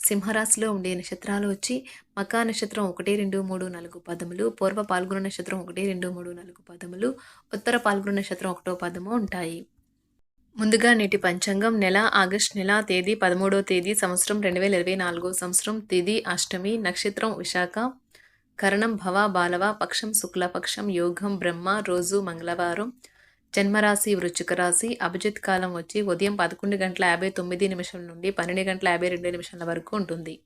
సింహరాశిలో ఉండే నక్షత్రాలు వచ్చి మకా నక్షత్రం ఒకటి రెండు మూడు నాలుగు పదములు పూర్వ పాల్గొన నక్షత్రం ఒకటి రెండు మూడు నాలుగు పదములు ఉత్తర పాల్గొన నక్షత్రం ఒకటో పదము ఉంటాయి. ముందుగా నేటి పంచాంగం నెల ఆగస్ట్ నెల తేదీ పదమూడో తేదీ సంవత్సరం రెండు వేల ఇరవై నాలుగో సంవత్సరం తేదీ అష్టమి నక్షత్రం విశాఖ కరణం భవ బాలవ పక్షం శుక్లపక్షం యోగం బ్రహ్మ రోజు మంగళవారం జన్మరాశి వృచ్చిక రాశి అభిజిత్ కాలం వచ్చి ఉదయం పదకొండు గంటల యాభై తొమ్మిది నిమిషం నుండి పన్నెండు గంటల యాభై రెండు నిమిషాల వరకు ఉంటుంది.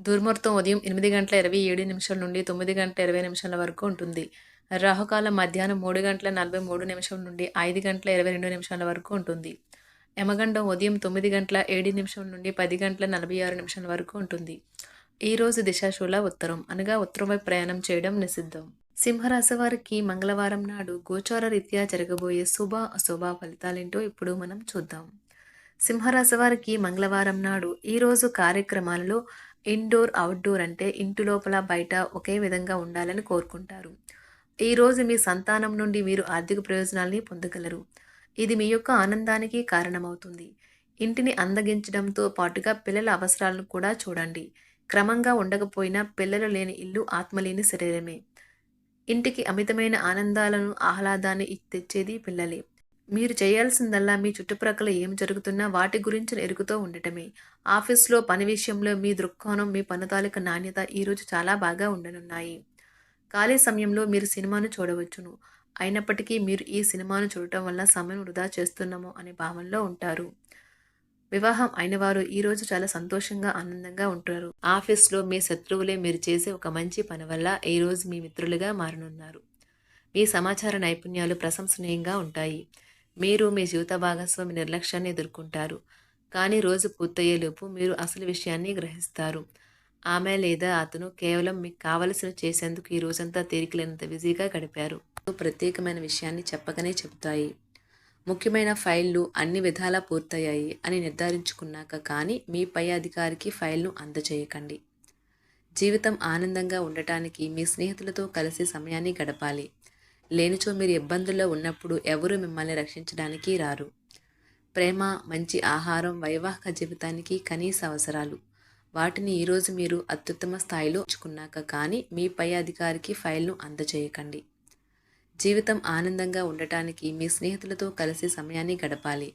దుర్ముహూర్తం ఉదయం ఎనిమిది గంటల ఇరవై ఏడు నిమిషాల నుండి తొమ్మిది గంటల ఇరవై నిమిషాల వరకు ఉంటుంది. రాహుకాలం మధ్యాహ్నం మూడు గంటల నలభై మూడు నిమిషం నుండి ఐదు గంటల ఇరవై రెండు నిమిషాల వరకు ఉంటుంది. యమగండం ఉదయం తొమ్మిది గంటల ఏడు నిమిషం నుండి పది గంటల నలభై ఆరు నిమిషాల వరకు ఉంటుంది. ఈ రోజు దిశాశూల ఉత్తరం అనగా ఉత్తరం వైపు ప్రయాణం చేయడం నిషిద్ధం. సింహరాశి వారికి మంగళవారం నాడు గోచార రీత్యా జరగబోయే శుభ అశుభ ఫలితాలేంటో ఇప్పుడు మనం చూద్దాం. సింహరాశి వారికి మంగళవారం నాడు ఈరోజు కార్యక్రమాలలో ఇండోర్ అవుట్డోర్ అంటే ఇంటి లోపల బయట ఒకే విధంగా ఉండాలని కోరుకుంటారు. ఈరోజు మీ సంతానం నుండి మీరు ఆర్థిక ప్రయోజనాల్ని పొందగలరు. ఇది మీ యొక్క ఆనందానికి కారణమవుతుంది. ఇంటిని అందగించడంతో పాటుగా పిల్లల అవసరాలను కూడా చూడండి. క్రమంగా ఉండకపోయినా పిల్లలు లేని ఇల్లు ఆత్మలేని శరీరమే. ఇంటికి అమితమైన ఆనందాలను ఆహ్లాదాన్ని తెచ్చేది పిల్లలే. మీరు చేయాల్సిందల్లా మీ చుట్టుప్రక్కల ఏం జరుగుతున్నా వాటి గురించి ఎరుగుతూ ఉండటమే. ఆఫీస్లో పని విషయంలో మీ దృక్కోణం మీ పనుతాలిక నాణ్యత ఈరోజు చాలా బాగా ఉండనున్నాయి. ఖాళీ సమయంలో మీరు సినిమాను చూడవచ్చును. అయినప్పటికీ మీరు ఈ సినిమాను చూడటం వల్ల సమయం వృధా చేస్తున్నాము అనే భావనలో ఉంటారు. వివాహం అయిన వారు ఈరోజు చాలా సంతోషంగా ఆనందంగా ఉంటారు. ఆఫీస్లో మీ శత్రువులే మీరు చేసే ఒక మంచి పని వల్ల ఈ రోజు మీ మిత్రులుగా మారనున్నారు. మీ సమాచార నైపుణ్యాలు ప్రశంసనీయంగా ఉంటాయి. మీరు మీ జీవిత భాగస్వామి నిర్లక్ష్యాన్ని ఎదుర్కొంటారు. కానీ రోజు పూర్తయ్యేలోపు మీరు అసలు విషయాన్ని గ్రహిస్తారు. ఆమె లేదా అతను కేవలం మీకు కావలసిన చేసేందుకు ఈ రోజంతా తీరికలేనంత బిజీగా గడిపారు. ప్రత్యేకమైన విషయాన్ని చెప్పకనే చెబుతాయి. ముఖ్యమైన ఫైళ్ళు అన్ని విధాలా పూర్తయ్యాయి అని నిర్ధారించుకున్నాక కానీ మీ పై అధికారికి ఫైల్ను అందజేయకండి. జీవితం ఆనందంగా ఉండటానికి మీ స్నేహితులతో కలిసి సమయాన్ని గడపాలి. లేనిచో మీరు ఇబ్బందుల్లో ఉన్నప్పుడు ఎవరు మిమ్మల్ని రక్షించడానికి రారు. ప్రేమ మంచి ఆహారం వైవాహిక జీవితానికి కనీస అవసరాలు. వాటిని ఈరోజు మీరు అత్యుత్తమ స్థాయిలో ఉంచుకున్నాక కానీ మీ పై అధికారికి ఫైల్ను అందజేయకండి. జీవితం ఆనందంగా ఉండటానికి మీ స్నేహితులతో కలిసి సమయాన్ని గడపాలి.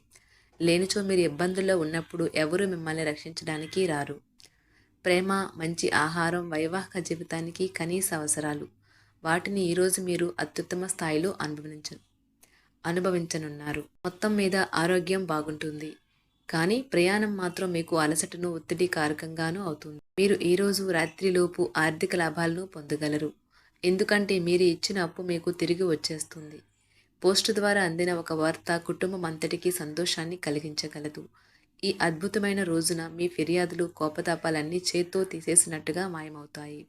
లేనిచో మీరు ఇబ్బందుల్లో ఉన్నప్పుడు ఎవరు మిమ్మల్ని రక్షించడానికి రారు. ప్రేమ మంచి ఆహారం వైవాహిక జీవితానికి కనీస అవసరాలు. వాటిని ఈరోజు మీరు అత్యుత్తమ స్థాయిలో అనుభవించ అనుభవించనున్నారు. మొత్తం మీద ఆరోగ్యం బాగుంటుంది. కానీ ప్రయాణం మాత్రం మీకు అలసటను ఒత్తిడి కారకంగానూ అవుతుంది. మీరు ఈరోజు రాత్రిలోపు ఆర్థిక లాభాలను పొందగలరు. ఎందుకంటే మీరు ఇచ్చిన అప్పు మీకు తిరిగి వచ్చేస్తుంది. పోస్టు ద్వారా అందిన ఒక వార్త కుటుంబం అంతటికీ సంతోషాన్ని కలిగించగలదు. ఈ అద్భుతమైన రోజున మీ ఫిర్యాదులు కోపతాపాలన్నీ చేత్తో తీసేసినట్టుగా మాయమవుతాయి.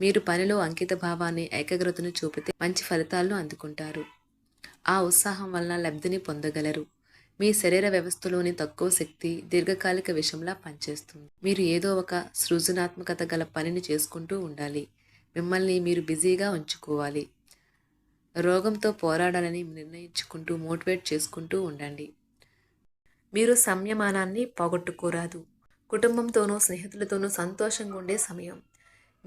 మీరు పనిలో అంకిత భావాన్ని ఏకాగ్రతను చూపితే మంచి ఫలితాలను అందుకుంటారు. ఆ ఉత్సాహం వలన లబ్ధిని పొందగలరు. మీ శరీర వ్యవస్థలోని తక్కువ శక్తి దీర్ఘకాలిక విషయంలా పనిచేస్తుంది. మీరు ఏదో ఒక సృజనాత్మకత గల పనిని చేసుకుంటూ ఉండాలి. మిమ్మల్ని మీరు బిజీగా ఉంచుకోవాలి. రోగంతో పోరాడాలని నిర్ణయించుకుంటూ మోటివేట్ చేసుకుంటూ ఉండండి. మీరు సంయమానాన్ని పోగొట్టుకోరాదు. కుటుంబంతోనూ స్నేహితులతోనూ సంతోషంగా ఉండే సమయం.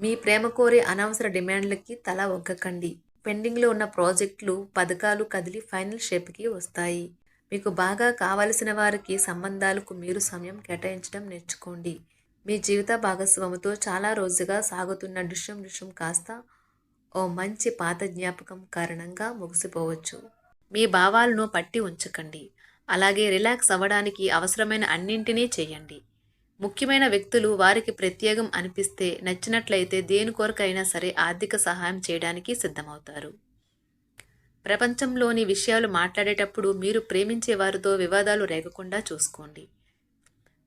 మీ ప్రేమ కోరే అనవసర డిమాండ్లకి తల ఒగ్గకండి పెండింగ్లో ఉన్న ప్రాజెక్టులు పథకాలు కదిలి ఫైనల్ షేప్కి వస్తాయి. మీకు బాగా కావలసిన వారికి సంబంధాలకు మీరు సమయం కేటాయించడం నేర్చుకోండి. మీ జీవిత భాగస్వామితో చాలా రోజుగా సాగుతున్న దృశ్యం దృశ్యం కాస్త ఓ మంచి పాత జ్ఞాపకం కారణంగా ముగిసిపోవచ్చు. మీ భావాలను పట్టి ఉంచకండి. అలాగే రిలాక్స్ అవ్వడానికి అవసరమైన అన్నింటినీ చేయండి. ముఖ్యమైన వ్యక్తులు వారికి ప్రత్యేకం అనిపిస్తే నచ్చినట్లయితే దేని కొరకైనా సరే ఆర్థిక సహాయం చేయడానికి సిద్ధమవుతారు. ప్రపంచంలోని విషయాలు మాట్లాడేటప్పుడు మీరు ప్రేమించే వారితో వివాదాలు రేగకుండా చూసుకోండి.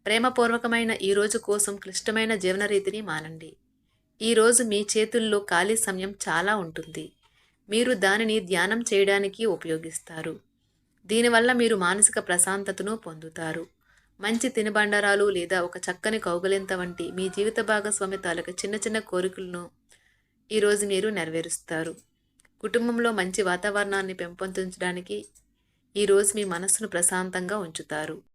ప్రేమపూర్వకమైన ఈ రోజు కోసం క్లిష్టమైన జీవనరీతిని మానండి. ఈరోజు మీ చేతుల్లో ఖాళీ సమయం చాలా ఉంటుంది. మీరు దానిని ధ్యానం చేయడానికి ఉపయోగిస్తారు. దీనివల్ల మీరు మానసిక ప్రశాంతతను పొందుతారు. మంచి తినుబండరాలు లేదా ఒక చక్కని కౌగలింత వంటి మీ జీవిత భాగస్వామి తాలూకు చిన్న చిన్న కోరికలను ఈరోజు మీరు నెరవేరుస్తారు. కుటుంబంలో మంచి వాతావరణాన్ని పెంపొందించడానికి ఈరోజు మీ మనస్సును ప్రశాంతంగా ఉంచుతారు.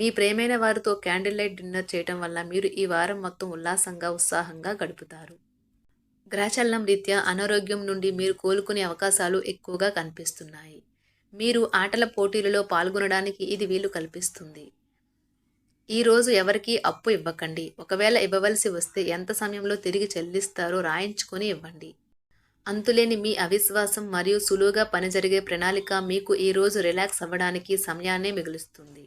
మీ ప్రేమైన వారితో క్యాండిల్ లైట్ డిన్నర్ చేయటం వల్ల మీరు ఈ వారం మొత్తం ఉల్లాసంగా ఉత్సాహంగా గడుపుతారు. గ్రహచలనం రీత్యా అనారోగ్యం నుండి మీరు కోలుకునే అవకాశాలు ఎక్కువగా కనిపిస్తున్నాయి. మీరు ఆటల పోటీలలో పాల్గొనడానికి ఇది వీలు కల్పిస్తుంది. ఈరోజు ఎవరికీ అప్పు ఇవ్వకండి. ఒకవేళ ఇవ్వవలసి వస్తే ఎంత సమయంలో తిరిగి చెల్లిస్తారో రాయించుకొని ఇవ్వండి. అంతులేని మీ అవిశ్వాసం మరియు సులువుగా పని జరిగే ప్రణాళిక మీకు ఈరోజు రిలాక్స్ అవ్వడానికి సమయాన్నే మిగులుస్తుంది.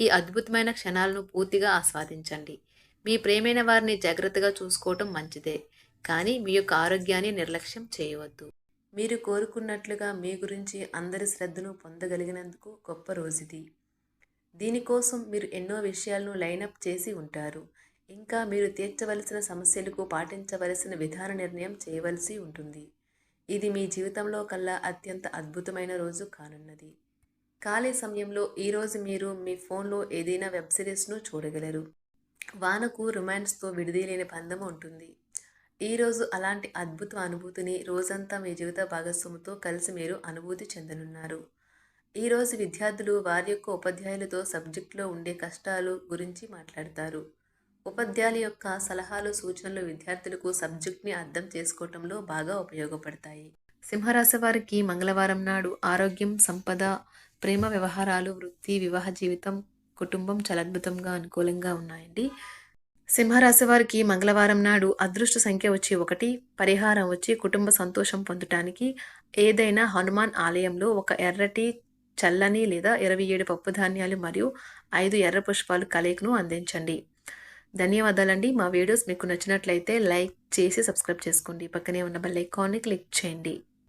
ఈ అద్భుతమైన క్షణాలను పూర్తిగా ఆస్వాదించండి. మీ ప్రేమైన వారిని జాగ్రత్తగా చూసుకోవటం మంచిదే కానీ మీ యొక్క ఆరోగ్యాన్ని నిర్లక్ష్యం చేయవద్దు. మీరు కోరుకున్నట్లుగా మీ గురించి అందరి శ్రద్ధను పొందగలిగినందుకు గొప్ప రోజుది. దీనికోసం మీరు ఎన్నో విషయాలను లైనప్ చేసి ఉంటారు. ఇంకా మీరు తీర్చవలసిన సమస్యలకు పాటించవలసిన విధాన నిర్ణయం చేయవలసి ఉంటుంది. ఇది మీ జీవితంలో కల్లా అత్యంత అద్భుతమైన రోజు కానున్నది. ఖాళీ సమయంలో ఈరోజు మీరు మీ ఫోన్లో ఏదైనా వెబ్ సిరీస్ను చూడగలరు. వానకు రొమాన్స్తో విడిదీలేని బంధం ఉంటుంది. ఈరోజు అలాంటి అద్భుత అనుభూతిని రోజంతా మీ జీవిత భాగస్వామితో కలిసి మీరు అనుభూతి చెందనున్నారు. ఈరోజు విద్యార్థులు వారి యొక్క ఉపాధ్యాయులతో సబ్జెక్టులో ఉండే కష్టాలు గురించి మాట్లాడతారు. ఉపాధ్యాయుల యొక్క సలహాలు సూచనలు విద్యార్థులకు సబ్జెక్ట్ని అర్థం చేసుకోవటంలో బాగా ఉపయోగపడతాయి. సింహరాశి వారికి మంగళవారం నాడు ఆరోగ్యం సంపద ప్రేమ వ్యవహారాలు వృత్తి వివాహ జీవితం కుటుంబం చాలా అద్భుతంగా అనుకూలంగా ఉన్నాయండి. సింహరాశి వారికి మంగళవారం నాడు అదృష్ట సంఖ్య వచ్చి ఒకటి పరిహారం వచ్చి కుటుంబ సంతోషం పొందటానికి ఏదైనా హనుమాన్ ఆలయంలో ఒక ఎర్రటి చల్లని లేదా ఇరవై ఏడు పప్పు ధాన్యాలు మరియు ఐదు ఎర్ర పుష్పాలు కలయికను అందించండి. ధన్యవాదాలండి. మా వీడియోస్ మీకు నచ్చినట్లయితే లైక్ చేసి సబ్స్క్రైబ్ చేసుకోండి. పక్కనే ఉన్న బెల్ ఐకాన్ని క్లిక్ చేయండి.